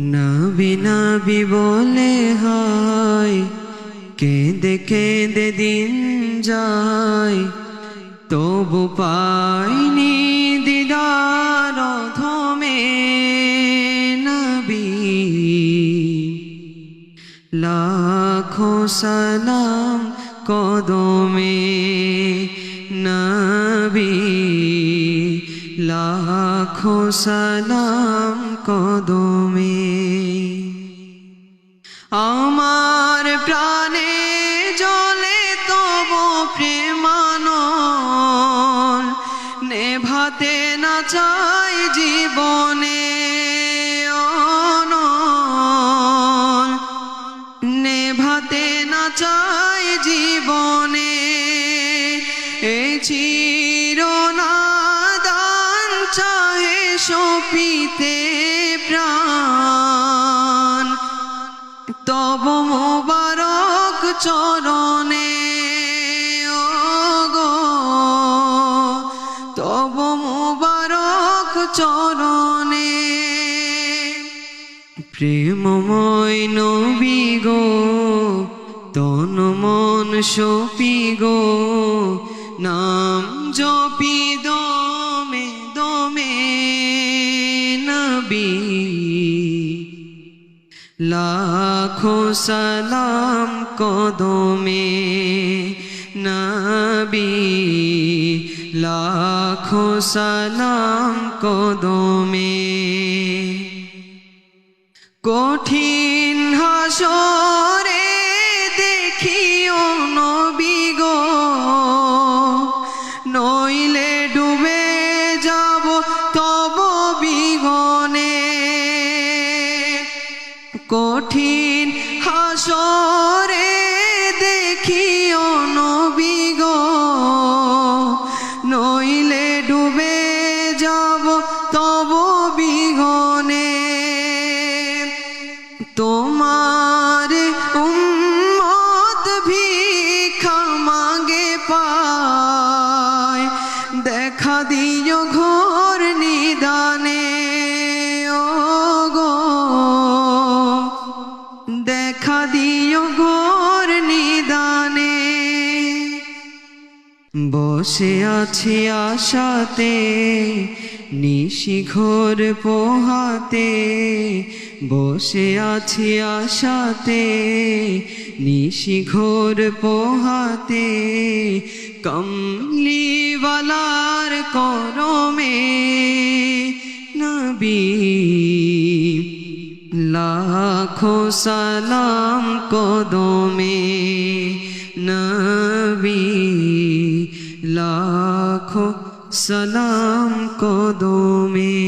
নবী নবী বলে হয়, কেঁদে কেঁদে দিন যায়। তবু পাইনি দিদার ধমে নবী। লাখো সালাম কদমে নবী। লাখো সালাম কদমে। আমার প্রাণে জলে তব প্রেমানল, নেভাতে না চাই জীবনে নেভাতে না চাই জীবনে এ চিরনাদান চাহে সপিতে প্রাণ। তব মোবারক চরণে, ওগো। তব মোবারক চরণে, প্রেমময় নবী গো তন মন সপি গো। নাম জপি নবী। লাখো সালাম কদমে নবী। লাখো সালাম কদমে। কঠিন হাসরে কঠিন হাসরে দেখিও নবী গো। নইলে ডুবে যাব তব বিগনে তোমার উম্মত ভিক্ষা মাগে পায়। দেখা দিও দেখা দিও ঘোর নিদানে। বসে আছি আশাতে, নিশি ঘোর পোহাতে। বসে আছি আশাতে, নিশি ঘোর পোহাতে। কমলিওয়ালার করমে নবী সালাম কদমে নবী লাখো সালাম কদমে